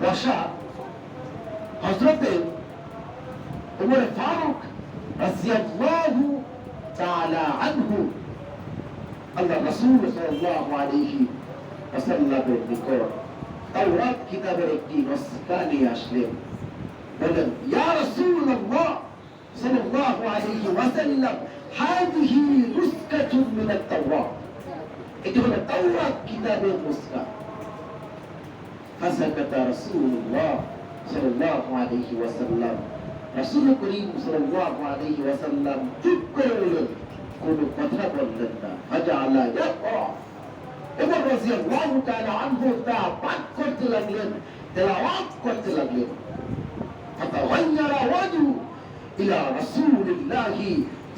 বসা হজরতে উমর ফারুক রাজিয়াল্লাহু তাআলা আনহু আল্লাহ রাসূল সাল্লাল্লাহু আলাইহি ওয়াসাল্লামের নিকট তাওরাত কিতাবের একটি নসকা নিয়ে আসলেন বলেন ইয়া রাসূলুল্লাহ সাল্লাল্লাহু আলাইহি ওয়াসাল্লাম হাদিহি নুসকাতুন মিন আত-তাওরাত এটি হলো তাওরাত কিতাবের নুসকা فسكت رسول الله صلى الله عليه وسلم রাসূল করিম সাল্লাল্লাহু আলাইহি ওয়াসাল্লাম চুপ করে রইলেন কোনো কথা বললেন না ফাজাআলা ইয়াকরা এবার রাদিয়াল্লাহু তাআলা আনহু তা পাঠ করতে লাগলেন তেলাওয়াত করতে লাগলেন فتغير وجهه إلى رسول الله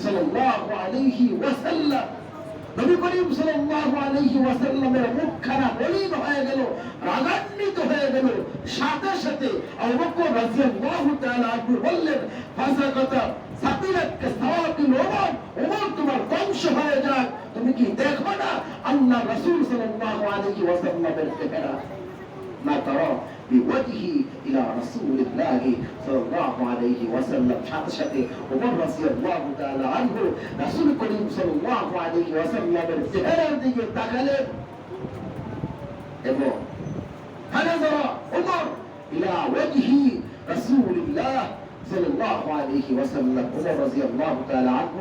صلى الله عليه وسلم নবী করিম সাল্লাল্লাহু আলাইহি ওয়াসাল্লামের মুখখানা মলিন হয়ে গেল, রাগান্বিত হয়ে গেল। সাথে সাথে রাদিয়াল্লাহু তাআলা বললেন, ফাসাকাতা সাতিলাতকে তোমার ধ্বংস হয়ে যাক। তুমি কি দেখো না আল্লাহ রাসূল সাল্লাল্লাহু আলাইহি ওয়াসাল্লামের চেহারা? না তারা بوجهه إلى رسول الله صلى الله عليه وسلم সাথে সাথে ওমর রাদিয়াল্লাহু তাআলা আনহু রাসূল করিম সাল্লাল্লাহু আলাইহি ওয়াসাল্লামের চেহারার দিকে তাকালেন এবং فنظر عمر إلى وجه رسول الله صلى الله عليه وسلم عمر رضي الله تعالى عنه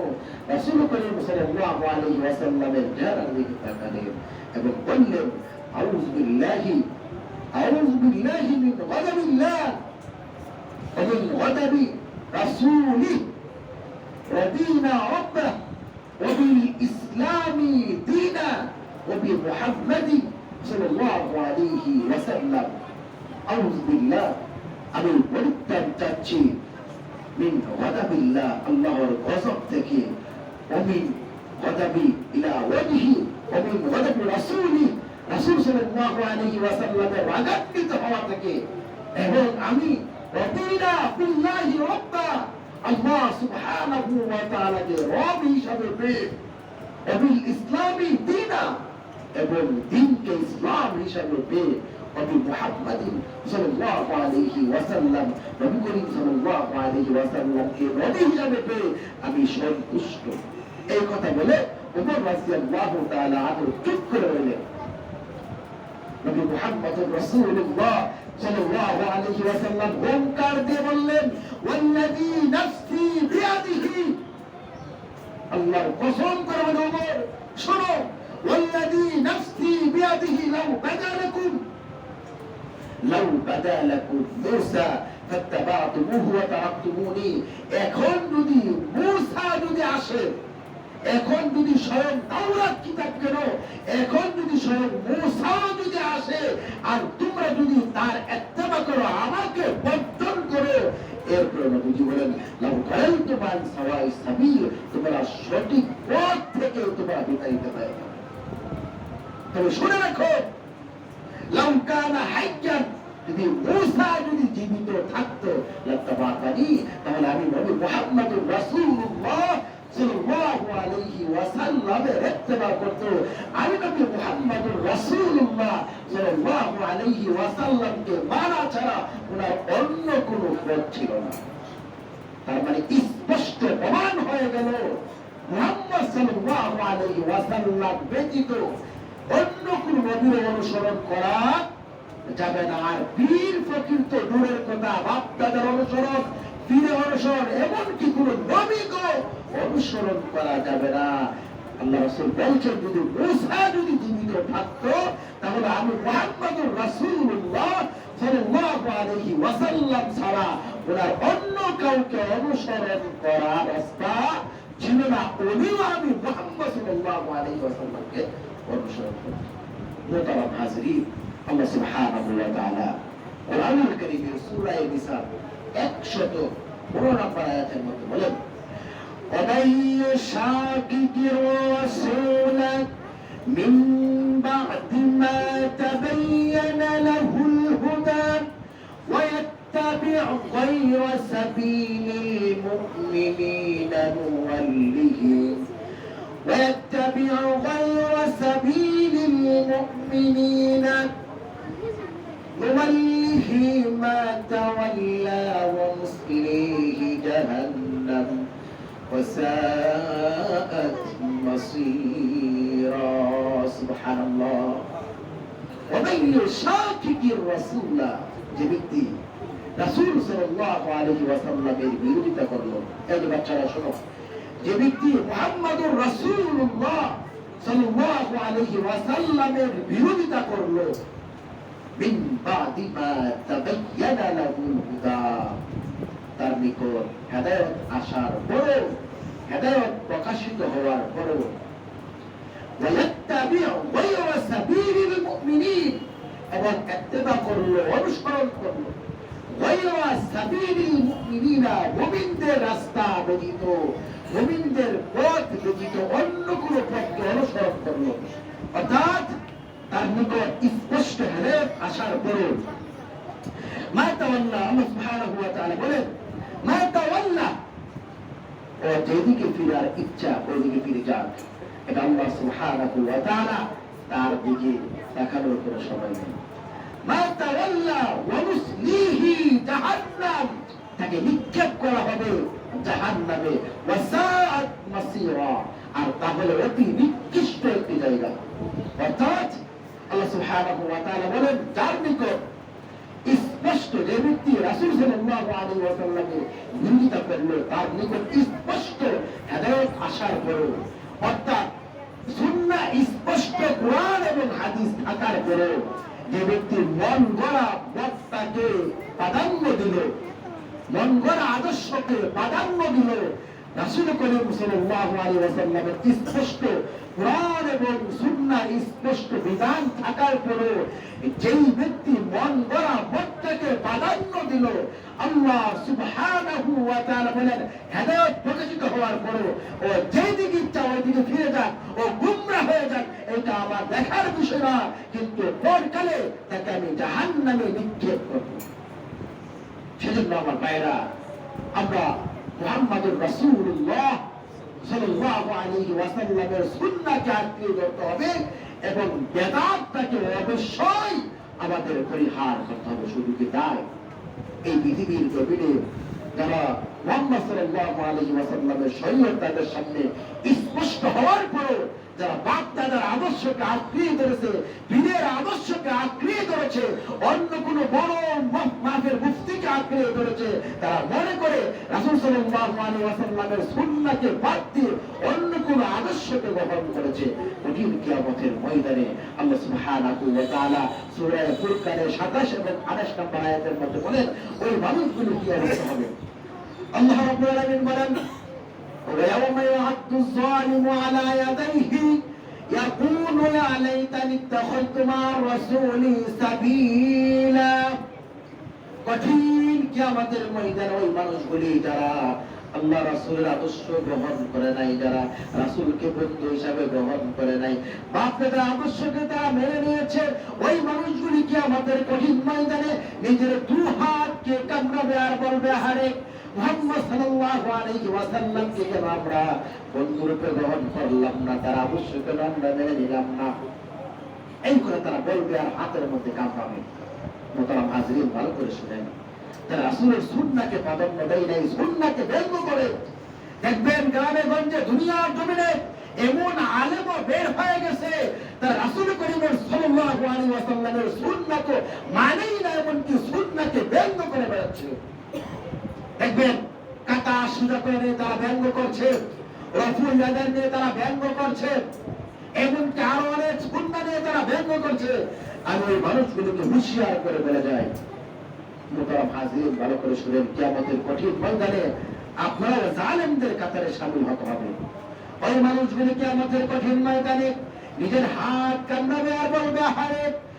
رسول করিম صلى الله عليه وسلم এর চেহারার দিকে তাকালেন এবং বললেন আউযু বিল্লাহি أعوذ بالله من غضب الله ومن غضب رسوله ودينا ربه وبالإسلام دينا وبمحمد صلى الله عليه وسلم أعوذ بالله আমি পরিত্রাণ চাচ্ছি মিন গদাবিল্লাহ আল্লাহর গজব থেকে অমিন গদাবি ইলা ওয়াজহি অমিন গদাবি রাসূলি আমি আল্লাহ সন্তুষ্ট। এই কথা বলে ওমর রাদিয়াল্লাহু তাআলা আনহু চুপ করে রইলেন। নবী মুহাম্মদুর রাসূলুল্লাহ সাল্লাল্লাহু আলাইহি ওয়াসাল্লাম হুঙ্কার দিয়ে বললেন ওয়াল্লাযী নাফসি বিয়াদিহি আল্লাহর কসম করে বলে ওমর শোনো ওয়াল্লাযী নাফসি বিয়াদিহি লাউ বাদালাকুম লাউ বাদালাকুম মূসা ফাত্তাবাতুমুহু ওয়া তারাকতুমুনি এখন যদি মূসা যদি আসে এখন যদি স্বয়ং তাওরাত কিতাব কেন? এখন যদি স্বয়ং মূসা যদি আসে, আর তোমরা যদি তার ইত্তেবা করো, আমাকে বর্জন করো, এরপরে নবীজি বলেন, লাউ কারাইতু মান সাওয়াই সাবিল তোমরা সঠিক পথ থেকে তোমরা বিতাড়িত হয়ে তবে শুনে রাখো, লাউ কানা হাইয়ান, যদি মূসা যদি জীবিত থাকতো, লাত্তাবাতানি, তাহলে আমি নবী মুহাম্মদুর রাসূলুল্লাহ অন্য কোনো পথ মানে ব্যতীত অন্য অনুসরণ করা যাবে না। আর পীর ফকির তো দূরের কথা বাপ দাদার অনুসরণ। পীরের অনুসরণ এমনকি কোন নবীকে অনুসরণ করা যাবে না। আল্লাহ রাসূল বলছেন, যদি মুসা যদি জীবিত থাকতো, তাহলে আমি মুহাম্মদুর রাসূলুল্লাহ সাল্লাল্লাহু আলাইহি ওয়াসাল্লাম ছাড়া ওনার অন্য কাউকে অনুসরণ করার রাস্তা ছিল না। উনিও আমি মুহাম্মদ সাল্লাল্লাহু আলাইহি ওয়াসাল্লামকে অনুসরণ করতাম। মোহতারাম হাজরিন আল্লাহ সুবহানাহু ওয়া তাআলা কোরআনুল কারীমের সূরা নিসা 115 নম্বর আয়াতের মধ্যে বলেন ومن يشاقق الرسول من بعد ما تبين له الهدى ويتبع غير سبيل المؤمنين نوله ويتبع غير سبيل المؤمنين نوله ما تولى ونصليه جهنم وساءت مصيرا سبحان الله ومن يشاكك الرسول যে ব্যক্তি রাসূল সাল্লাল্লাহু আলাইহি ওয়াসাল্লামের বিরোধিতা করলো এই যে বাচ্চারা শোনো যে ব্যক্তি মুহাম্মাদুর রাসূলুল্লাহ সাল্লাল্লাহু আলাইহি ওয়াসাল্লামের বিরোধিতা করলো মিন বাদি মা তাবায়্যানা লাহুল হুদা তার নিকট হেদায়েত আসার পরেও হেদায়েত প্রকাশিত হওয়ার পরেও ويتبع غير سبيل المؤمنين এবং এত্তেবা করলো অনুসরণ করলো غير سبيل المؤمنين মুমিনদের রাস্তা ব্যতীত মুমিনদের পথ ব্যতীত অন্য কোন পথকে অনুসরণ করলো অর্থাৎ তার নিকট স্পষ্ট হেদায়েত আসার তাওয়াল্লা, আল্লাহ সুবহানাহু ওয়া তাআলা বলেন ও যেদিকে ফিরার ইচ্ছা, ওইদিকে ফিরে যাক। এটা আল্লাহ সুবহানাহু ওয়া তাআলা তার দিকে কোনো সময় নেই। ওয়া নুসলিহি জাহান্নাম, তাকে নিক্ষেপ করা হবে জাহান্নামে। ওয়া সাআত মাসীরা, আর তাহলে অতি নিকৃষ্ট একটি জায়গা। অর্থাৎ আল্লাহ সুবহানাহু ওয়া তাআলা বলেন, যার নিকট স্পষ্ট যে ব্যক্তি রাসূল সাল্লাল্লাহু আলাইহি ওয়াসাল্লামের বিরোধিতা করল, তার নিকট স্পষ্ট হেদায়েত আসার অর্থাৎ সুন্নাহ স্পষ্ট কোরআন এবং হাদিস থাকার যে ব্যক্তি মন গড়া বক্তাকে প্রাধান্য দিল, মন গড়া আদর্শকে প্রাধান্য দিল, রাসূল করিম সাল্লাল্লাহু আলাইহি স্পষ্ট কোরআন এবং সুন্নাহ স্পষ্ট বিধান থাকার পরেও যেই ব্যক্তি মন গড়া বক্তাকে প্রাধান্য দিল, আল্লাহ সুবহানাহু ওয়া তাআলা বলেন, হেদায়েত প্রকাশিত হওয়ার পরেও ও যেই দিকে ইচ্ছা ওই দিকে ফিরে যাক ও গুমরা হয়ে যাক, এটা আমার দেখার বিষয় না, কিন্তু পরকালে তাকে আমি জাহান্নামে নিক্ষেপ করব। সেজন্য আমার ভাইরা আমরা মুহাম্মাদুর রাসূলুল্লাহ সাল্লাল্লাহু আলাইহি ওয়াসাল্লামের হবে এবং বেদাতটাকে অবশ্যই আমাদের পরিহার করতে হবে, শুধু কি তাই? এই পৃথিবীর জমিনে যারা মোহাম্মদ ওয়াসাল্লামের তাদের সামনে স্পষ্ট হওয়ার পরেও যারা বাপ দাদার আদর্শকে আঁকড়িয়ে ধরেছে পীরের আদর্শকে আঁকড়িয়ে ধরেছে, অন্য কোনো বড় মাফের মুফতিকে আঁকড়িয়ে ধরেছে, তারা মনে করে রাসূল সাল্লাল্লাহু আলাইহি ওয়াসাল্লামের সুন্নাহকে বাদ দিয়ে অন্য কোনো আদর্শকে গ্রহণ করেছে। কঠিন কিয়ামতের ময়দানে আল্লাহ সুবহানাহু ওয়া তাআলা সূরা ফুরকানের 27 এবং 28 নম্বর আয়াতের মধ্যে বলেন, ওই মানুষগুলো কি অবস্থা হবে? আল্লাহ রাব্বুল আলামিন বলেন ويوم يعد الظالم على يديه يقول يا ليتني اتخذت مع الرسول سبيلا কঠিন কিয়ামতের ময়দানে ওই মানুষগুলি যারা আল্লাহ রাসূলের আদর্শ গ্রহণ করে নাই, যারা রাসূলকে বন্ধু হিসাবে গ্রহণ করে নাই। বাপদাদার আদর্শকে তারা মেনে নিয়েছে। ওই মানুষগুলি কি আমাদের কঠিন ময়দানে নিজের দু হাতকে কামড়াবে আর বলবে হারে মুহাম্মদ সাল্লাল্লাহু আলাইহি কেন আমরা গ্রহণ করলাম না? তার আমরা মেনে নিলাম না। এই করে তারা বলবে আর হাতের মধ্যে কামড়াবে। মোতারাম হাজরিন, ভালো করে শুনেন। তারা রাসূলের সুন্নাহকে প্রাধান্য দেয় নাই সুন্নাহকে ব্যঙ্গ করে। দেখবেন গ্রামে গঞ্জে দুনিয়ার জমিনে এমন আলেমও বের হয়ে গেছে তার রাসূল করিমের সাল্লাল্লাহু আলাইহি ওয়াসাল্লামের সুন্নাহকে মানেই না এমনকি সুন্নাহকে ব্যঙ্গ করে বেড়াচ্ছে। দেখবেন কাটা সুজা করে তারা ব্যঙ্গ করছে রফুল ইয়াদের নিয়ে তারা ব্যঙ্গ করছে, এমনকি আরও অনেক সুন্নাহ নিয়ে তারা ব্যঙ্গ করছে। আমি ওই মানুষগুলোকে হুঁশিয়ার করে বলে যায়। মোতারাম হাজির, ভালো করে শুনেন কেমতের কঠিন ময়দানে আপনারা জালেমদের কাতারে সামিল হতে হবে। ওই মানুষগুলি কিয়ামতের কঠিন ময়দানে নিজের হাত কামড়াবে আর বলবে হারে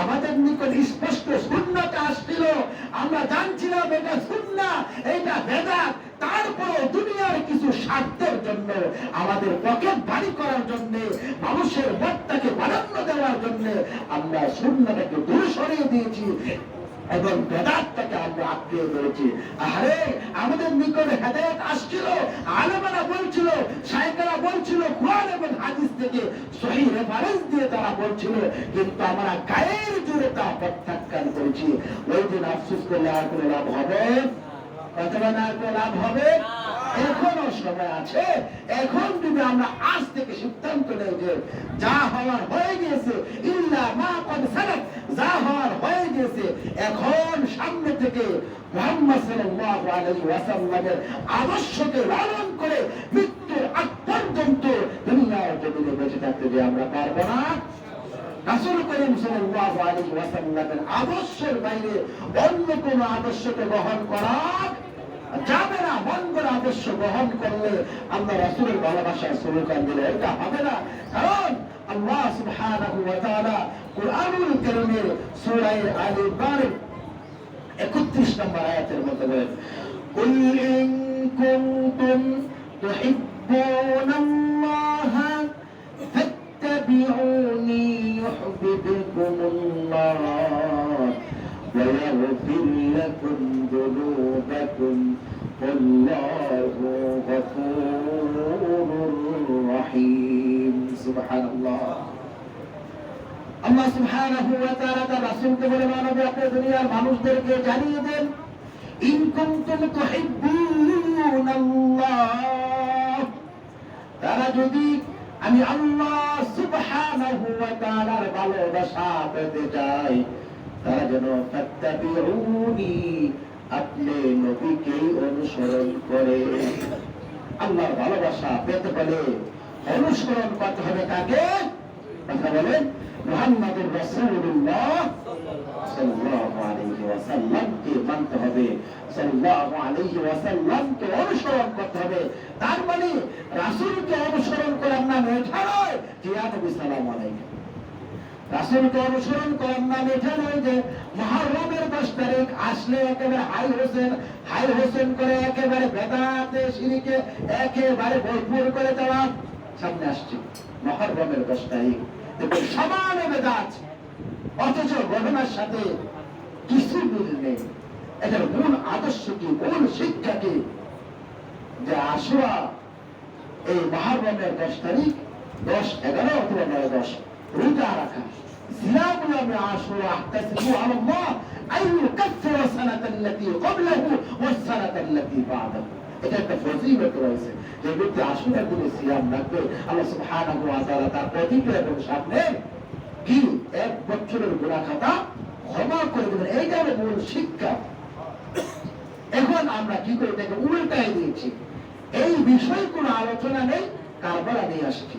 আমাদের নিকট স্পষ্ট শূন্যতা আসছিল। আমরা জানছিলাম এটা শূন্য, এটা ভেদাত তারপরে দুনিয়ার কিছু স্বার্থের জন্য, আমাদের পকেট ভারী করার জন্য, মানুষের মতটাকে প্রাধান্য দেওয়ার জন্য আমরা শূন্যটাকে দূর সরিয়ে দিয়েছি। এবং বেদাতটাকে আমরা আত্মীয় করেছি। আরে আমাদের নিকটে হেদায়ত আসছিল আলমারা বলছিল সাইকেরা বলছিল কোরআন এবং হাদিস থেকে সহি রেফারেন্স দিয়ে তারা বলছিল কিন্তু আমরা গায়ের জোরে তা প্রত্যাখ্যান করেছি। ওই দিন আফসোস করলে আর কোনো লাভ হবে? কতটা না কোনো লাভ হবে? এখনও সময় আছে। এখন যদি আমরা আজ থেকে সিদ্ধান্ত নেই যে যা হওয়ার হয়ে গিয়েছে, ইল্লা মা কদ সালাত, যা হওয়ার হয়ে গিয়েছে, এখন সামনে থেকে সাল্লাল্লাহু আলাইহি ওয়াসাল্লামের আদর্শকে লালন করে মৃত্যুর আগ পর্যন্ত দুনিয়ার জমিনে বেঁচে থাকতে যে আমরা পারব না। করিম সাল্লাল্লাহু আলাইহি ওয়াসাল্লামের আদর্শের বাইরে অন্য কোন আদর্শকে গ্রহণ করা যাবে না মঙ্গল আদর্শ গ্রহণ করলে আমরা রাসূলের ভালোবাসার স্লোগান দিলে এটা হবে না কারণ আল্লাহ সুবহানাহু ওয়া তাআলা কুরআনুল কারীমের সূরা আলে ইমরানের 31 নম্বর আয়াতের মধ্যে বলেন কুল ইন কুনতুম তুহিব্বুনাল্লাহা فاتبعوني يحببكم الله ويغفر لكم ذنوبكم والله غفور رحيم سبحان الله আল্লাহ সুবহানাহু ওয়া তাআলা তার রাসূলকে বলে মানবে আপনি দুনিয়ার মানুষদেরকে জানিয়ে দেন ইন কুনতুম তুহিব্বুনাল্লাহ তারা যদি আমি আল্লাহ সুবহানাহু ওয়া তাআলার ভালোবাসা পেতে চাই অনুসরণ তার মানে রাসূলকে অনুসরণ করার নাম এটা নয় রাসূলকে অনুসরণ করার নাম এটা নয় যে মুহররমের 10 তারিখ আসলে একেবারে হাই হোসেন হাই হোসেন করে একেবারে বেদাতে শিরিকে একেবারে ভরপুর করে দেওয়া। সামনে আসছে মুহররমের 10 তারিখ। দেখুন, সমান বেদাত, অথচ ঘটনার সাথে কিছু মিল নেই। এটার মূল আদর্শ কি, মূল শিক্ষা কি? যে আশুয়া এই মহারমের দশ তারিখ দশ এগারো অথবা নয় দশ। রোজা রাখা সিয়াম ইয়ামে আশুরা তাসবিহু আলাল্লাহ আই ইউকাফিরু সানাতাল্লাতী ক্বাবলাহু ওয়াস التي বা'দাহু এটা একটা ব্যক্তি আশুরা করে সিয়াম রাখবে আল্লাহ সুবহানাহু ওয়া তাআলা তার প্রতিক্রিয়ার সামনে কি এক বছরের গুনাহ খাতা ক্ষমা করে দেবেন এইটা হলো মূল শিক্ষা এখন আমরা কি করে দেখে উল্টাই দিয়েছি এই বিষয়ে কোনো আলোচনা নেই, কারবার নিয়ে আসছি।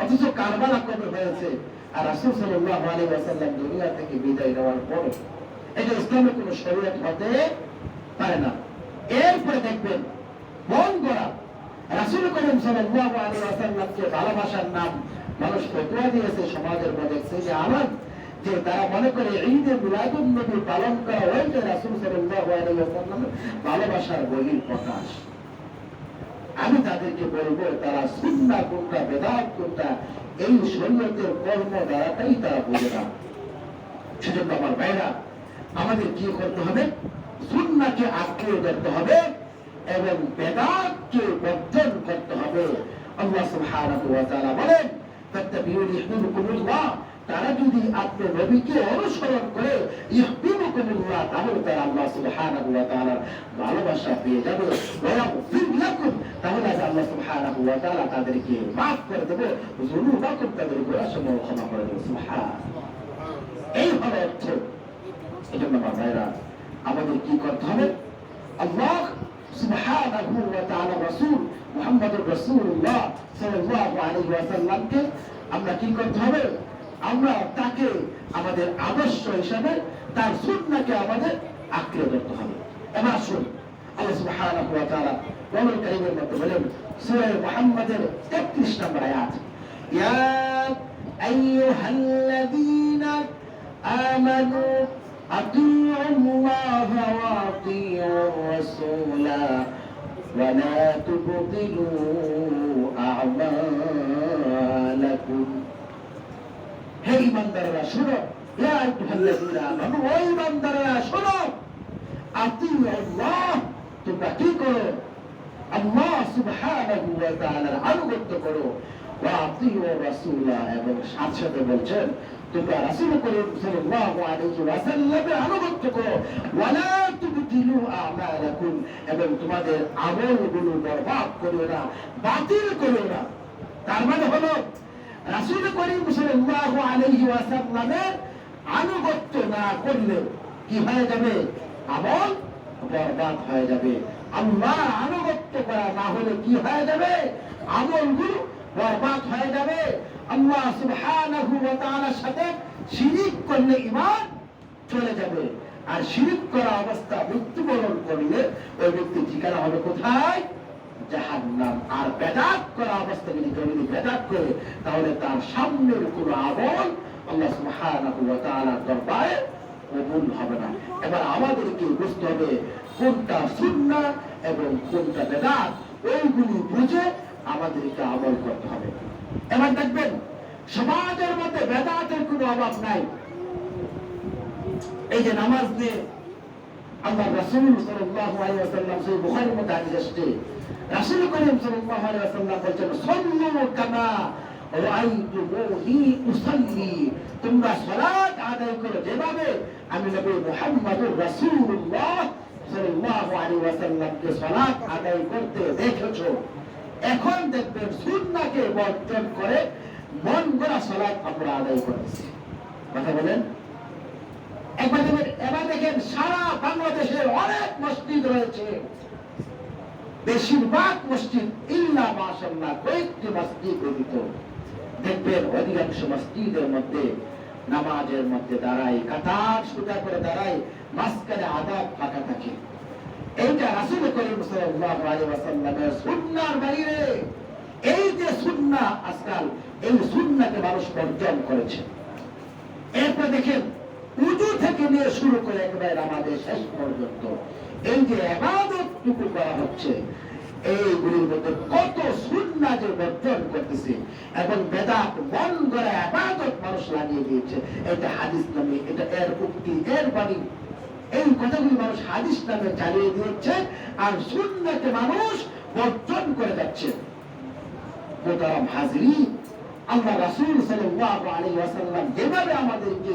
অথচ কারবালা কবে হয়েছে। আর রাসূল সাল্লাল্লাহু আলাইহি ওয়াসাল্লাম দুনিয়া থেকে বিদায় নেওয়ার পরে এটা ইসলামের কোনো শরীয়ত হতে পারে না। এরপরে দেখবেন মন গড়া। রাসূল করিম সাল্লাল্লাহু আলাইহি ওয়াসাল্লামকে ভালোবাসার নাম মানুষ ফতোয়া দিয়েছে, সমাজের মধ্যে যে আলাদ যে তারা মনে করে ঈদে মিলাদুন নবী পালন করা হয়েছে, রাসূল সাল্লাল্লাহু আলাইহি ওয়াসাল্লামের ভালোবাসার বহির প্রকাশ। আমি তাদেরকে বলব, তারা সুন্না কোনটা, বেদাত কোনটা, এই শরীয়তের কর্ম দ্বারাটাই তারা বোঝে না। সেজন্য আমার ভাইরা, আমাদের কি করতে হবে? সুন্নাকে আঁকড়ে ধরতে হবে এবং বেদাতকে বর্জন করতে হবে। আল্লাহ সুবহানাহু ওয়া তাআলা বলেন, ফাত্তাবিউনি ইহবিবকুমুল্লাহ তারা যদি আপনি নবীকে অনুসরণ করে ইহবিবকুমুল্লাহ তাহলে তারা আল্লাহ সুবহানাহু ওয়া তাআলার ভালোবাসা পেয়ে যাবে। ওয়া ইয়াগফির লাকুম তাহলে আজ আল্লাহ সুবহানাহু ওয়া তাআলা তাদেরকে মাফ করে দেবে। যুনুবাকুম, তাদের গুনাহসমূহ ক্ষমা করে দেবে। সুবহান এই হলো অর্থ। এজন্য ভাইরা, আমাদের কি করতে হবে? আল্লাহ সুবহানাহু ওয়া তাআলা রাসূল মুহাম্মদুর রাসূলুল্লাহ সাল্লাল্লাহু আলাইহি ওয়াসাল্লামকে আমরা কি করতে হবে? আমরা তাকে আমাদের আদর্শ হিসাবে তার সুন্নাহকে আমাদের আঁকড়ে ধরতে হবে এবার আসুন আল্লাহ সুবহানাহু ওয়া তাআলা কোরআন কারীমের মধ্যে বলেন সূরা মুহাম্মাদের 33 নম্বর আয়াত ইয়া আইয়ুহাল্লাযীনা আমানু أطيعوا الله وأطيعوا الرسول ولا تبطلوا أعمالكم হে ইমানদাররা শোনো। তোমরা কি করো? আল্লাহ সুবহানাহু ওয়া তাআলার আনুগত্য করো। ওয়া আতিউ রাসূলা, এবং সাথে সাথে বলছেন, তোমরা রাসূল করিম সাল্লাল্লাহু আলাইহি ওয়াসাল্লামের আনুগত্য করো। ওয়ালা তুবতিলু আমালাকুম, এবং তোমাদের আমলগুলো বরবাদ করো না, বাতিল করো না। তার মানে হলো রাসূল করিম সাল্লাল্লাহু আলাইহি ওয়াসাল্লামের আনুগত্য না করলে কি হয়ে যাবে? আমল বরবাদ হয়ে যাবে। আল্লাহ আনুগত্য করা না হলে কি হয়ে যাবে? আমলগুলো বরবাদ হয়ে যাবে। আল্লাহ সুবহানাহু ওয়া তাআলার সাথে শিরিক করলে ঈমান চলে যাবে। আর শিরিক করা অবস্থা মৃত্যুবরণ করলে ওই ব্যক্তি ঠিকানা হবে কোথায়? জাহান্নাম। আর করা অবস্থা যদি করে, তাহলে তার সামনের আল্লাহ সুবহানাহু ওয়া তাআলার দরবারে কবুল হবে না। এবার আমাদেরকে বুঝতে হবে কোনটা সুন্নাহ এবং কোনটা ওইগুলি বুঝে আমাদেরকে আমল করতে হবে। এবার দেখবেন, সমাজের মধ্যে বেদাতের কোনো অভাব নাই। এই যে নামাজ নিয়ে আল্লাহ রাসূল সাল্লাল্লাহু আলাইহি ওয়াসাল্লাম সেই বুখারীর মধ্যে হাদিস আসছে রাসূল করিম সাল্লাল্লাহু আলাইহি ওয়াসাল্লাম সাল্লু কামা উসাল্লি। তোমরা সালাত আদায় করো যেভাবে আমি নবী মুহাম্মদুর রাসূলুল্লাহ সাল্লাল্লাহু আলাইহি ওয়াসাল্লামকে সালাত আদায় করতে দেখেছ। এখন দেখবেন সুন্নাহকে বর্জন করে মন গড়া সালাত আমরা আদায় করেছি। কথা বলেন? একবার দেখবেন এবার দেখেন সারা বাংলাদেশের অনেক মসজিদ রয়েছে। বেশিরভাগ মসজিদ ইল্লা মাশাল্লাহ কয়েকটি মসজিদ ব্যতীত দেখবেন অধিকাংশ মসজিদের মধ্যে নামাজের মধ্যে দাঁড়াই কাতার সোজা করে দাঁড়াই মাঝখানে আদাব ফাঁকা থাকে। এইটা রাসূল করিম বাইরে। এই যে সুন্নাহ আজকাল, এই সুন্নাহকে মানুষ বর্জন করেছে। এরপর দেখেন, উজু থেকে নিয়ে শুরু করে একেবারে আমাদের শেষ পর্যন্ত। এই যে এবাদতটুকু করা হচ্ছে। এইগুলির মধ্যে কত সুন্না যে বর্জন করতেছে এবং বেদাত মন করে আবাদত মানুষ লাগিয়ে দিয়েছে। এটা হাদিস নামে, এটা এর উক্তি, এর বাণী। এই কথাগুলি মানুষ হাদিস নামে চালিয়ে দিচ্ছে আর সুন্নাকে মানুষ বর্জন করে যাচ্ছে। মোতারাম হাজরি, আল্লাহ রাসূল সাল্লাল্লাহু আলাইহি ওয়াসাল্লাম যেভাবে আমাদেরকে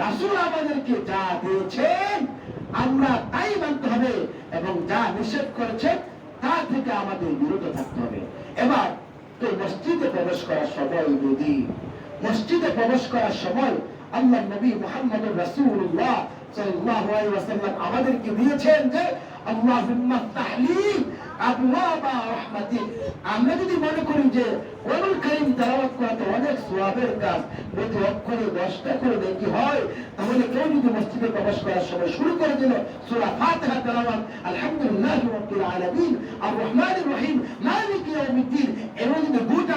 রাসূল আমাদেরকে যা দিয়েছেন, আমরা তাই মানতে হবে এবং যা নিষেধ করেছেন, তা থেকে আমাদের বিরত থাকতে হবে। এবার তো মসজিদে প্রবেশ করার সময় যদি, মসজিদে প্রবেশ করার সময় আল্লাহ নবী মুহাম্মদ সাল্লাল্লাহু আমাদেরকে দিয়েছেন যে, আল্লাহুম্মা তাহলি আমরা যদি মনে করি যে কোরআনুল কারীম তেলাওয়াত করা তো অনেক সওয়াবের কাজ প্রতি অক্ষরে 10টা করে নেকি হয়? তাহলে কেউ যদি মসজিদে প্রবেশ করার সময় শুরু করে দিল আলহামদুলিল্লাহি রাব্বিল আলামিন আর রহিম, মালিক ইয়াউমিদ্দিন যদি গোটা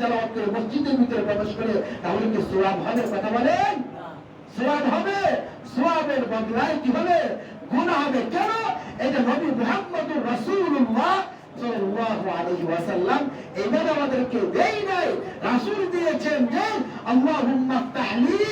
তেলাওয়াত করে মসজিদের ভিতরে প্রবেশ করে, তাহলে কি সওয়াব হবে? কথা বলেন? সোয়াব হবে সোয়াবের বদলায় কি হবে? গুণা হবে কেন? এটা নবী মুহাম্মদুর রাসূলুল্লাহ দেই নাই। রাসূল দিয়েছেন যে, আল্লাহুম্মা তাহলি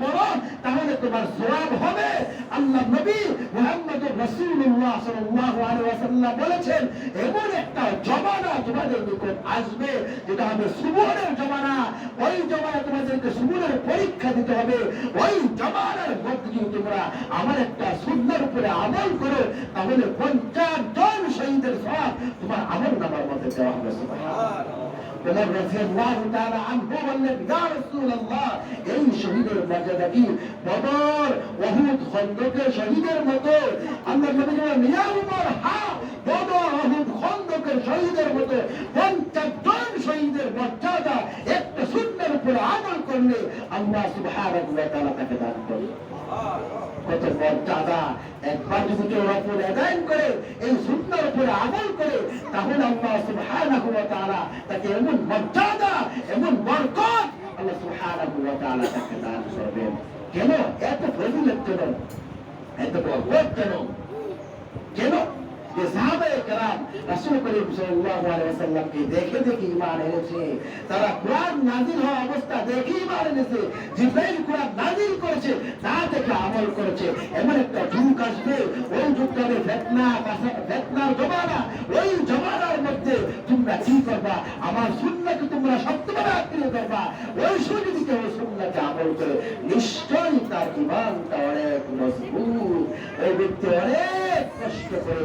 পড়ো, তাহলে তোমার সোয়াব হবে। আল্লাহ নবী মুহাম্মদুর রাসূলুল্লাহ সাল্লাল্লাহু আলাইহি ওয়াসাল্লাম বলেছেন, এমন একটা জমানা তোমাদের নিকট আসবে, যেটা হবে সুবনের জমানা। ওই জমানা তোমাদেরকে সুবনের পরীক্ষা দিতে হবে। ওই জমানার মধ্যে যদি তোমরা আমার একটা সুন্দর উপরে আমল করো, তাহলে পঞ্চাশ জন শহীদের সব তোমার আমল নামার মধ্যে দেওয়া হবে, সুবহানাল্লাহ। ওমর রাদিয়াল্লাহু তাআলা আনহু বললেন ইয়া রাসূলুল্লাহ এই শহীদের মর্যাদা কি বদর ওহুদ খন্দকের শহীদের মতো আল্লাহ নবী বলেন ইয়া উমর হ্যাঁ বদর ওহুদ পঞ্চাশ জন শহীদের মর্যাদা একটা শূন্যের উপরে আমল করলে আল্লাহ সুবহানাহু ওয়া তাআলা তাকে দান করবে কত মর্যাদা একবার যদি কেউ রফুল আদায় করে, এই সুন্দর উপরে আমল করে, তাহলে আল্লাহ সুবহানাহু ওয়া তাআলা তাকে এমন মর্যাদা, এমন বরকত আল্লাহ সুবহানাহু ওয়া তাআলা তাকে দান করবেন। কেন? এত ফজিলত কেন? এত বরকত কেন? কেন যে সাহাবায়ে কেরাম রাসূল করিম সাল্লাল্লাহু আলাইহি ওয়াসাল্লামকে দেখে দেখে ঈমান এনেছে। তারা কোরআন নাযিল হওয়া অবস্থা দেখে ঈমান এনেছে। কোরআন নাযিল করেছে, তা দেখে আমল করেছে। এমন একটা যুগ আসবে, ওই ফিতনা ফিতনার জমানা, ওই জমানার মধ্যে তোমরা কি করবা? আমার সুন্নাহকে তোমরা সত্যভাবে আঁকড়ে করবা ওই সুন্নাহকে কেউ সুন্নাহকে আমল করে নিশ্চয়ই তার ঈমানটা অনেক মজবুত। ওই ব্যক্তি অনেক কষ্ট করে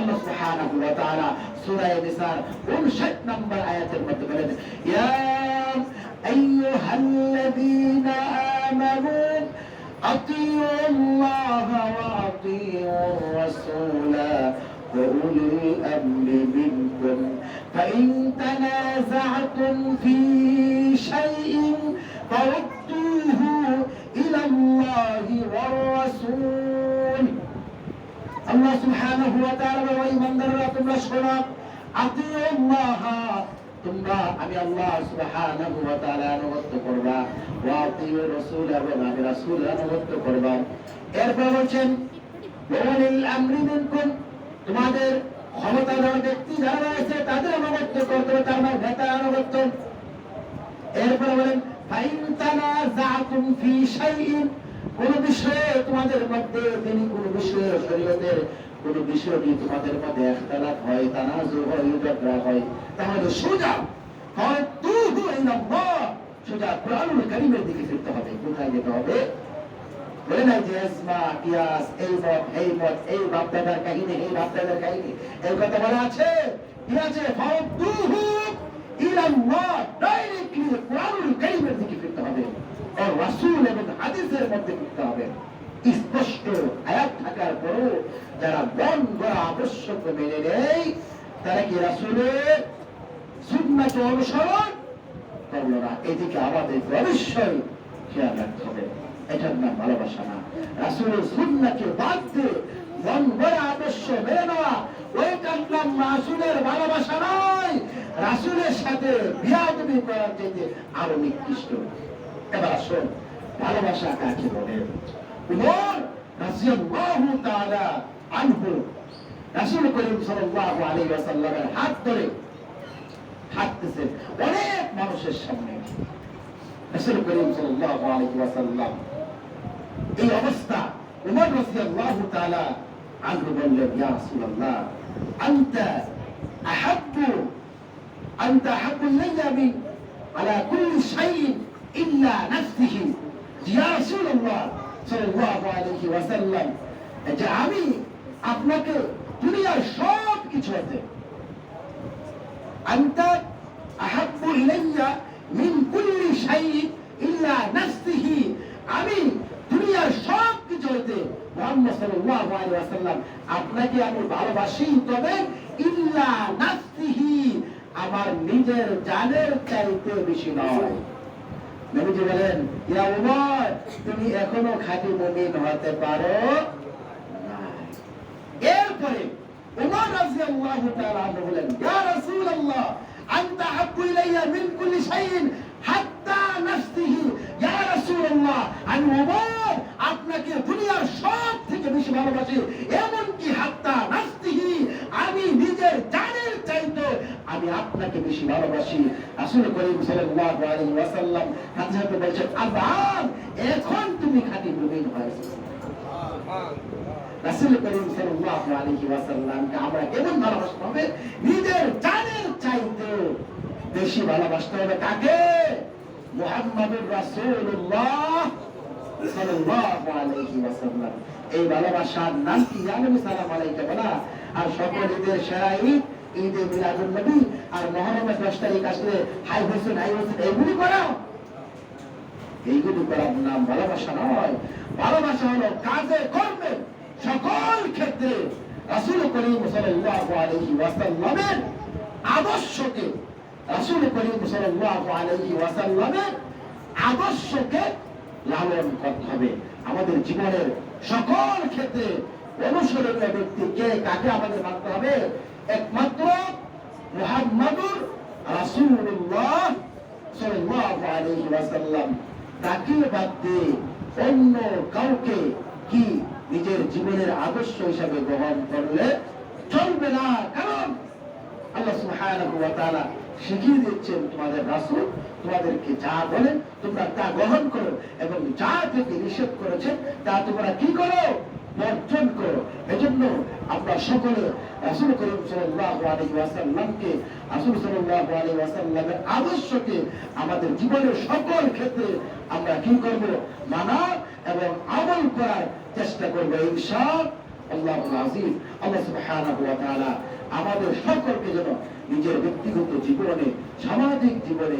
আল্লাহ সুবহানাহু ওয়া তাআলা সূরা নিসার 59 নম্বর আয়াতের মধ্যে বলেন ইয়া আইয়ুহাল্লাযীনা আমানু أطيعوا الله وأطيعوا الرسول وأولي الأمر منكم فإن تنازعتم في شيء فردوه إلى الله والرسول আল্লাহ সুবহানাহু ওয়া তাআলা বলে ইমানদাররা তোমরা শোনো আতিউল্লাহ তোমরা আমি আল্লাহ সুবহানাহু ওয়া তাআলা আনুগত্য করবা, ওয়া আতিউর রাসূল এবং আমি রাসূলের আনুগত্য করবা। এরপর বলছেন, ওয়ালিল আমরি মিনকুম, তোমাদের ক্ষমতাধর ব্যক্তি যারা রয়েছে, তাদের আনুগত্য করতে তার মানে নেতার আনুগত্য। এরপরে বলেন, ফাইন তানাজাতুম ফি শাইইন কোন বিষয়ে তোমাদের মধ্যে তিনি কোন বিষয়ে শরীয়তের কোন বিষয় নিয়ে তোমাদের মধ্যে একতলাপ হয় তানাজু হয় ঝগড়া হয়, তাহলে সোজা ফাতুহু ইলাল্লাহ সোজা কোরআনুল কারীমের দিকে ফিরতে হবে। কোথায় যেতে হবে? বলে না যে কিয়াস, এই মত এই মত, এই বাপদাদার কাহিনী, এই বাপদাদার কাহিনী, এই কথা বলা আছে? কি আছে? ফাতুহু ইলাল্লাহ ডাইরেক্টলি কোরআনুল কারীমের দিকে ফিরতে হবে আর রাসূল এবং হাদিসের মধ্যে ফিরতে হবে। স্পষ্ট আয়াত থাকার পরও যারা মন গড়া আবশ্যক মেনে নেই তারা কি রাসূলের সুন্নাহকে অনুসরণ? করল না এদিকে আমাদের অবশ্যই খেয়াল রাখতে হবে। এটার নাম ভালোবাসা না। রাসূলের সুন্নাহকে বাদ দিয়ে মন গড়া আদর্শ মেনে নেওয়া ওইটার নাম রাসূলের ভালোবাসা নয়। রাসূলের সাথে বিয়াদবি করার চাইতে আরও নিকৃষ্ট। এবার আসুন ভালোবাসা কাকে বলে উমর রাদিয়াল্লাহু তাআলা আনহু রাসূল করিম সাল্লাল্লাহু আলাইহি ওয়াসাল্লামের হাত ধরে হাঁটতেছেন অনেক মানুষের সামনে রাসূল করিম সাল্লাল্লাহু আলাইহি ওয়াসাল্লাম এই অবস্থা উমর রাদিয়াল্লাহু তাআলা আনহু বললেন ইয়া রাসূলুল্লাহ আনতা আহাব্বু আনতা আহাব্বু ইলাইয়া মিন আলা কুল্লি শাইইন ইল্লা নাফসিহি ইয়া রাসূলুল্লাহ সাল্লাল্লাহু আলাইহি ওয়াসাল্লাম যে আমি আপনাকে দুনিয়ার সব কিছু হতে আনতা আহাব্বু ইলাইয়া মিন কুল্লি শাইইন ইল্লা নাফসিহি। আমি দুনিয়ার সব কিছু হতে মুহাম্মদ সাল্লাল্লাহু আলাইহি ওয়াসাল্লাম, আপনাকে আমি ভালোবাসি, তবে ইল্লা নাফসিহি, আমার নিজের জানের চাইতে বেশি নয়। নবীজি বলেন ইয়া উমর, তুমি এখনও খাঁটি মুমিন হতে পারো। এরপরে উমর রাদিয়াল্লাহু তাআলা বলেন, ইয়া রাসূলুল্লাহ, আনতা হাব্বু ইলাইয়া মিন কুল্লি শাইইন হাত্তা নাফসিহি। ইয়া রাসূলুল্লাহ, আমি উমর আপনাকে দুনিয়ার সব থেকে বেশি ভালোবাসি। এমনকি হাত্তা নাফসিহি, আমি নিজের চাইতে আমি আপনাকে বেশি ভালোবাসি। রাসূল করিম সাল্লাল্লাহু আলাইহি ওয়াসাল্লাম হাতে হাতে বলছেন আবান এখন তুমি খাঁটি মুমিন হয়েছো। রাসূল করিম সাল্লাল্লাহু আলাইহি ওয়াসাল্লামকে আমরা কেমন ভালোবাসতে হবে? নিজের জানের চাইতে বেশি ভালোবাসতে হবে কাকে? মুহাম্মাদুর রাসূলুল্লাহ সাল্লাল্লাহু আলাইহি ওয়াসাল্লাম। এই ভালোবাসার নাম কি? জানেন সালাম আলাইকা বলা। আর সকল ঈদের সেরা ঈদ ঈদে মিলাদুন নবী আর দশ তারিখ আসলে হাই হাই এইগুলি করা। এইগুলি করার নাম ভালোবাসা নয়। ভালোবাসা হলো কাজে কর্মে সকল ক্ষেত্রে রাসূল করিম আলাইহি ওয়াসাল্লামের আদর্শকে, রাসূল করিম আলাইহি ওয়াসাল্লামের আদর্শকে লালন করতে হবে। আমাদের জীবনের সকল ক্ষেত্রে অনুসরণীয় ব্যক্তি কে, কাকে আমাদের মানতে হবে? একমাত্র মুহাম্মাদুর রাসূলুল্লাহ সাল্লাল্লাহু আলাইহি ওয়াসাল্লাম। তাকে বাদ দিয়ে অন্য কাউকে কি নিজের জীবনের আদর্শ হিসাবে গ্রহণ করলে চলবে না? কারণ আল্লাহ সুবহানাহু ওয়া তাআলা শিখিয়ে দিচ্ছেন তোমাদের রাসূল, তোমাদেরকে যা বলেন তোমরা তা গ্রহণ করো এবং যা থেকে নিষেধ করেছেন তা তোমরা কি করো? বর্জন করো। এজন্য আমরা সকলে রাসূল করিম সাল্লাল্লাহু আলাইহি ওয়াসাল্লামকে, রাসূল সাল্লাল্লাহু আলাইহি ওয়াসাল্লামের আদর্শকে আমাদের জীবনের সকল ক্ষেত্রে আমরা কি করব? মানা এবং আমল করার চেষ্টা করব ইনশাআল্লাহ আজিজ আল্লাহ সুবহানাহু ওয়া তাআলা আমাদের সকলকে যেন নিজের ব্যক্তিগত জীবনে, সামাজিক জীবনে